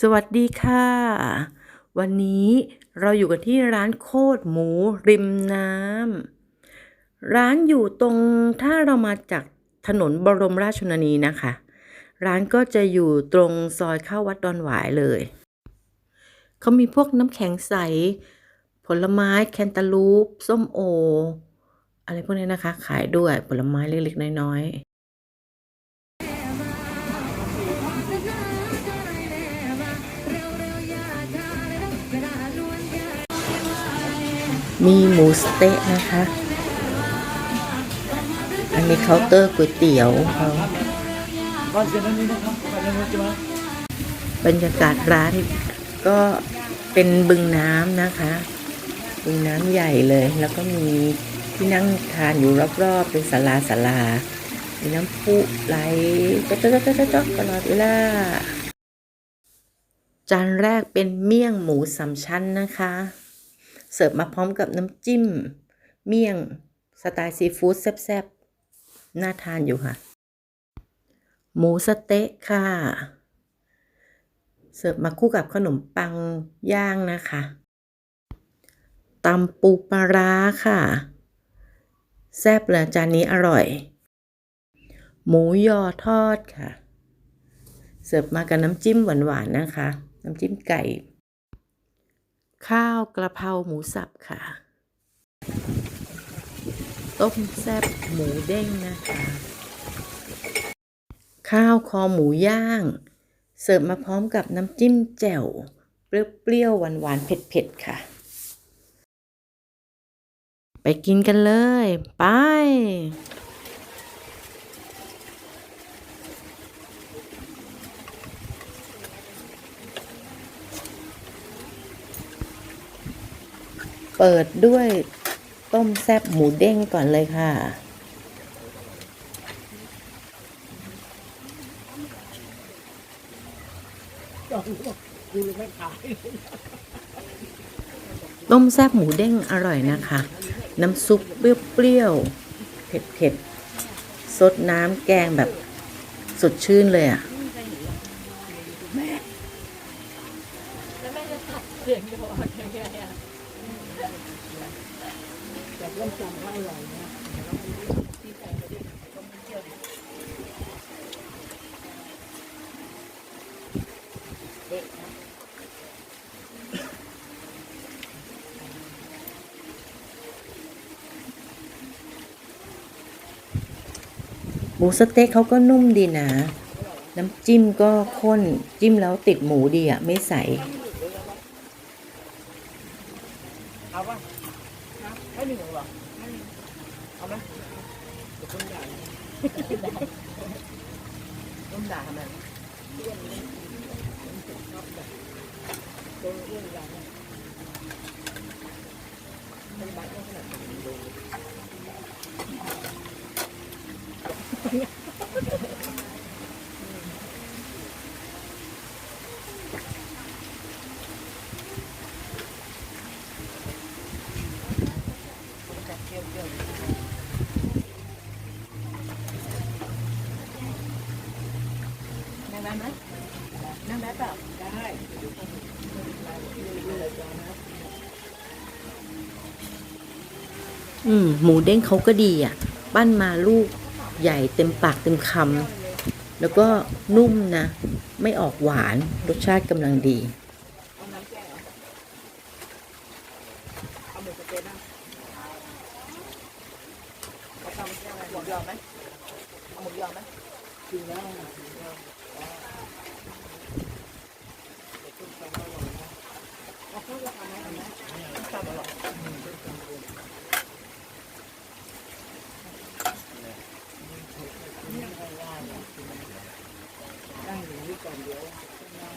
สวัสดีค่ะ วันนี้เราอยู่กันที่ร้านโคตรหมูริมน้ำร้านอยู่ตรงถ้าเรามาจากถนนบรมราชชนนีนะคะ ร้านก็จะอยู่ตรงซอยเข้าวัดดอนหวายเลย เขามีพวกน้ำแข็งใส ผลไม้แคนตาลูป ส้มโอ อะไรพวกนี้นะคะ ขายด้วยผลไม้เล็กๆน้อยๆ มีหมูสเต๊ะนะคะ อันนี้เคาน์เตอร์ก๋วยเตี๋ยวเขาบรรยากาศร้านก็เป็นบึงน้ำนะคะ บึงน้ำใหญ่เลย แล้วก็มีที่นั่งทานอยู่รอบๆ เป็นศาลาศาลามีน้ำพุไหลจ๊อกจ๊อจ๊อจ๊อตลอดเวลาจานแรกเป็นเมี่ยงหมูสามชั้นนะคะ เสิร์ฟมาพร้อมกับน้ำจิ้ม เมี่ยงสไตล์ซีฟู้ดแซ่บๆ น่าทานอยู่ค่ะ หมูสเต๊ะค่ะ เสิร์ฟมาคู่กับขนมปังย่างนะคะตำปูปลาร้าค่ะ แซ่บเลยจานนี้อร่อย หมูยอทอดค่ะ เสิร์ฟมากับน้ำจิ้มหวานๆนะคะ น้ำจิ้มไก่ ข้าวกระเพราหมูสับค่ะ ต้มแซ่บหมูเด้งนะคะ ข้าวคอหมูย่าง เสิร์ฟมาพร้อมกับน้ำจิ้มแจ่ว เปรี้ยวๆหวานๆเผ็ดๆค่ะ ไปกินกันเลย ไป เปิดด้วยต้มแซบหมูเด้งก่อนเลยค่ะ ต้มแซบหมูเด้งอร่อยนะคะ น้ำซุปเปรี้ยวๆเผ็ดๆสดน้ำแกงแบบสดชื่นเลยอะ ต่เริ่มจำว่าอร่อยนะหมูสเต๊กเขาก็นุ่มดีนะ น้ำจิ้มก็ข้น จิ้มแล้วติดหมูดีอะ ไม่ใส เอาป่ะให้หนึ่งเหรอเอาไหมเดี๋ยวคนด่า ต้นด่าทำไมเรื่องนี้ชอบด่าตัวเรื่องด่าเนี่ยมันบักขนาดนี้ดู นั่ง ได้ไหมนั่งได้เปล่าได้อืมหมูเด้งเขาก็ดีอะ ปั้นมาลูกใหญ่เต็มปากเต็มคำแล้วก็นุ่มนะ ไม่ออกหวานรสชาติกำลังดีเอาน้ำแก้วเหรอเอาหมูสะเต๊ะเอาทำแก้วอะไรหมูยอไหมเอาหมูยอไหมกินแล้ว ด้าวจะทำไหมทำไหมทำอร่อยนั่งอยู่นี่ก่อนเดี๋ยวนั่ง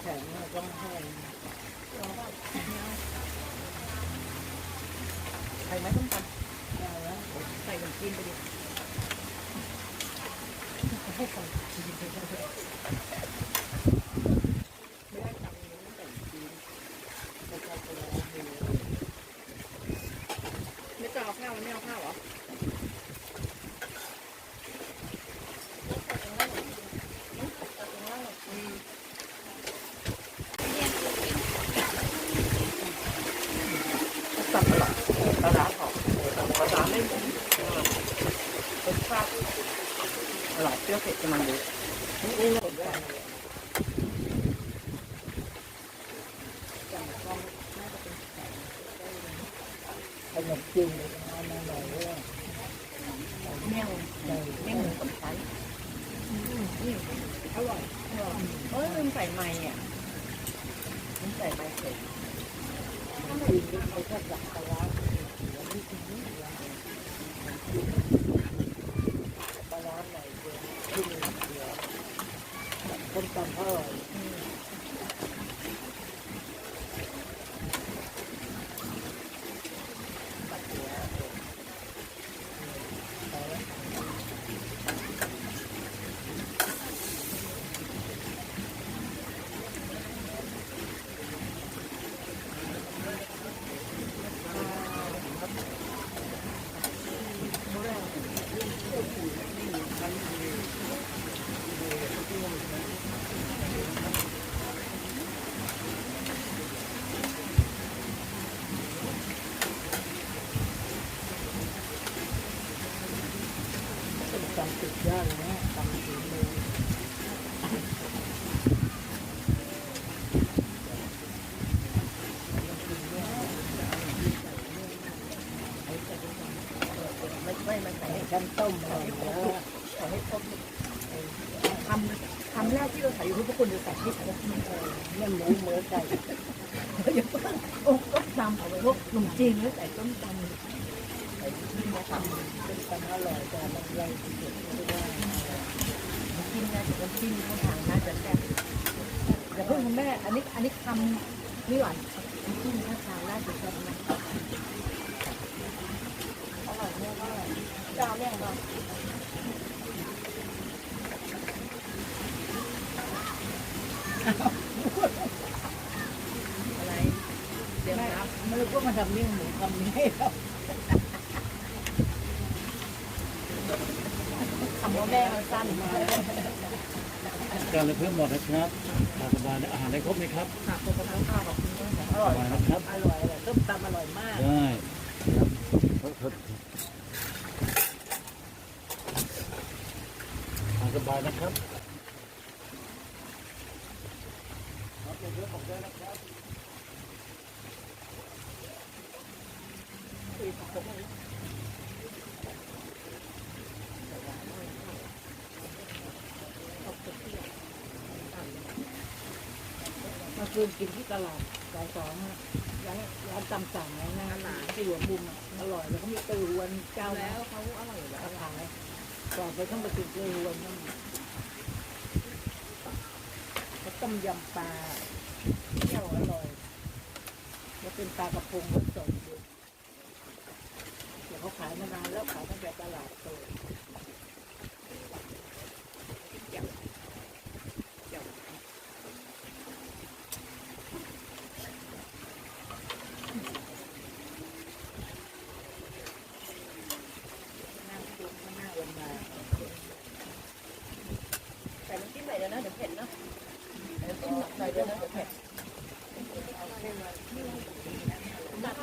แข็งต้องแห้ใส่ไหมต้องทำใส่น้ำจิ้มไปดิ 행복합니다. ผ็ดกำลังดีนี่เลยด้วยขนมจีนเอามาหน่อยด้วยเมี่ยงเมี่ยงหมูสามชั้นนี่อร่อยอร่อยเอ้ยลืมใส่ไม้อะลืมใส่ไม้เสร็จจีนนี่เขาชอบสั่งปลาร้าปลาร้าหน่อยเดียวที่มีเดียวคนตำอร่อย เป็นตำสุดยอดเลยนะตำฝีมือ ไม่ไม่มันใส่ ให้ฉันต้มหน่อยแล้ว ใส่ให้ คำคำแรกที่เราใส่คือพวกคุณจะใส่ให้ครบมันเนี่ยหมูหมูไก่อย่าเพิ่งโอ้ต้มตำเอาไว้พวกขนมจีนแล้วใส่ต้มตำใส่ที่มาทำเป็นตำอร่อยแต่มันแรงที่สุดไม่ได้น้ำจิ้มนะน้ำจิ้มข้างทางน่าจะแซ่บอย่าเพิ่งคุณแม่ อันนี้อันนี้คำนี่หวานน้ำจิ้มข้างทางน่าจะแซ่บนะอร่อยมากอร่อยเจ้าเนี่ยเนาะอะไรเดี๋ยวนะครับ ไม่รู้ก็มา ทำเมี่ยงหมูทำนี้ให้เราคำว่าแม่มันสั้นมาการเลยเพิ่มหมดนะครับทานสบายอาหารได้ครบไหมครับค่ะขอบคุณข้าวขอบคุณมากค่ะอร่อยสบายนะครับอร่อยเลยต้มตำอร่อยมากได้ครับทานสบายนะครับ คืนกินที่ตลาดสายสองอะร้านร้านตำสั่งนะงานหลานที่หัวมุมอะอร่อยแล้วก็มีตือวนเจ้าแล้วเขาอร่อยแล้วขายก่อนไปต้องไปกินตือวนนั่นเขาต้มยำปลาเที่ยวอร่อย แล้วเป็นปลากระพงผสมด้วยเดี๋ยวเขาขายมานานแล้วขายตั้งแต่ตลาดเปิด นั่งคุกข้างหน้าลงมา ใส่น้ำจิ้มหน่อยเดียวนะเดี๋ยวเผ็ดเนาะใส่น้ำจิ้มหน่อยเดียวนะเดี๋ยวเผ็ด ดัด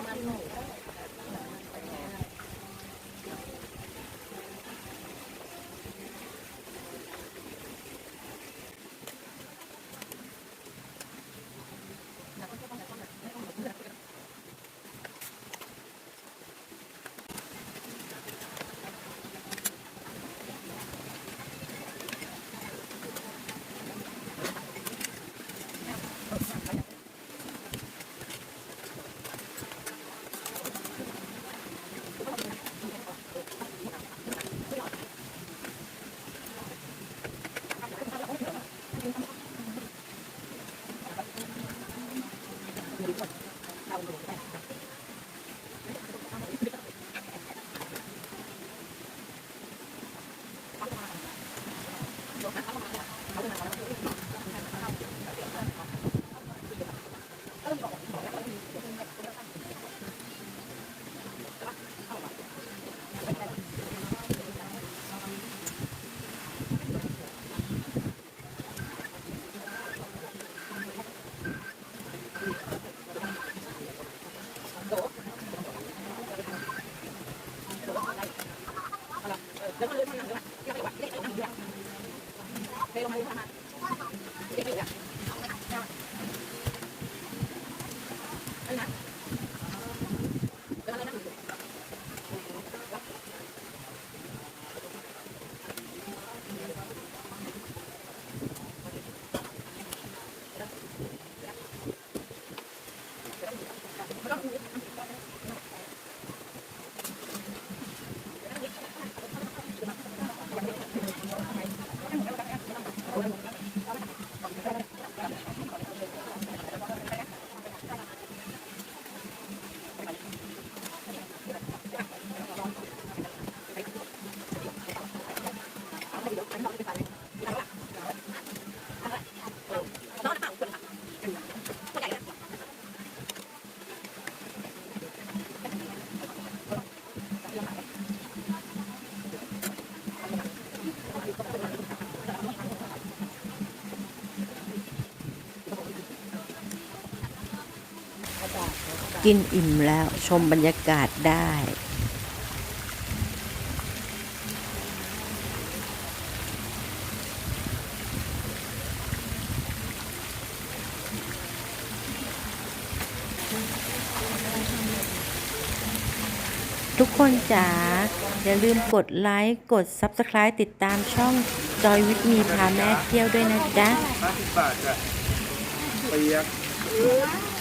Gracias. กินอิ่มแล้วชมบรรยากาศได้ ทุกคนจ๋าอย่าลืมกดไลค์ กด Subscribe ติดตามช่องจอยวิทมีพาแม่เที่ยวด้วยนะจ๊ะ ห้าสิบบาทจ้ะเปียก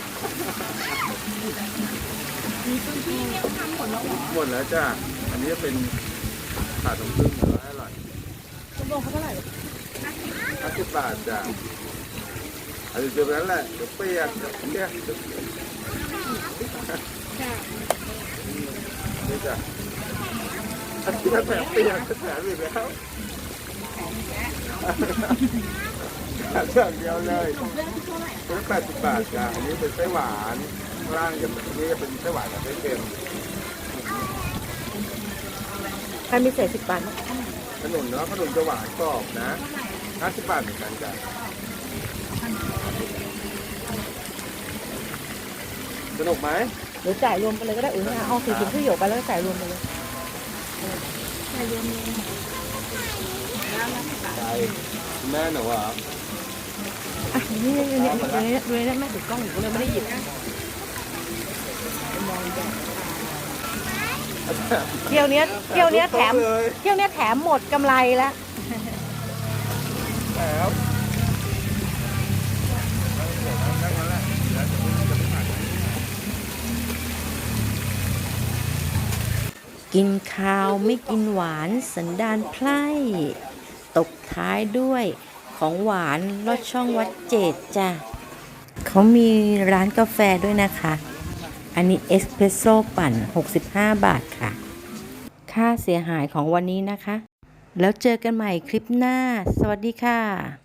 หมดแล้วจ้ะอันนี้เป็นขาดน้ำผึ้งเหลือให้อร่อยคุณลงเขาเท่าไหร่ห้าสิบบาทจ้ะอันนี้จุดนั้นแหละเดี๋ยวเปียกเดี๋ยวเปียกนี่จ้ะอันนี้แถมเปียกแถมอีกแล้ว แถมอย่างเดียวเลยเป็นแปดสิบบาทจ้ะอันนี้เป็นไส้หวานข้างล่างจะเป็นอันนี้จะเป็นไส้หวานกับไส้เค็มใครมีเศษสิบบาทไหมขนมเนาะขนมจะหวานกรอบนะห้าสิบบาทเหมือนกันจ้ะสนุกไหมหรือจ่ายรวมไปเลยก็ได้เออเอาสี่ถุงที่หยกไปแล้วก็จ่ายรวมไปเลยใช่คุณแม่หนูอะอะ นี่นี่นี่นี่ดูเลยนี่แม่ถือกล้องอยู่ก็เลยไม่ได้หยิบเที่ยวเนี้ยเที่ยวเนี้ยแถมเลยเที่ยวเนี้ยแถมหมดกำไรแล้วแล้วกินข้าวไม่กินหวานสันดานไพร่ ตกท้ายด้วย ของหวานลอดช่องวัดเจดจ้ะเขามีร้านกาแฟด้วยนะคะ อันนี้เอสเพรสโซ่ปั่น 65 บาทค่ะ ค่าเสียหายของวันนี้นะคะ แล้วเจอกันใหม่คลิปหน้า สวัสดีค่ะ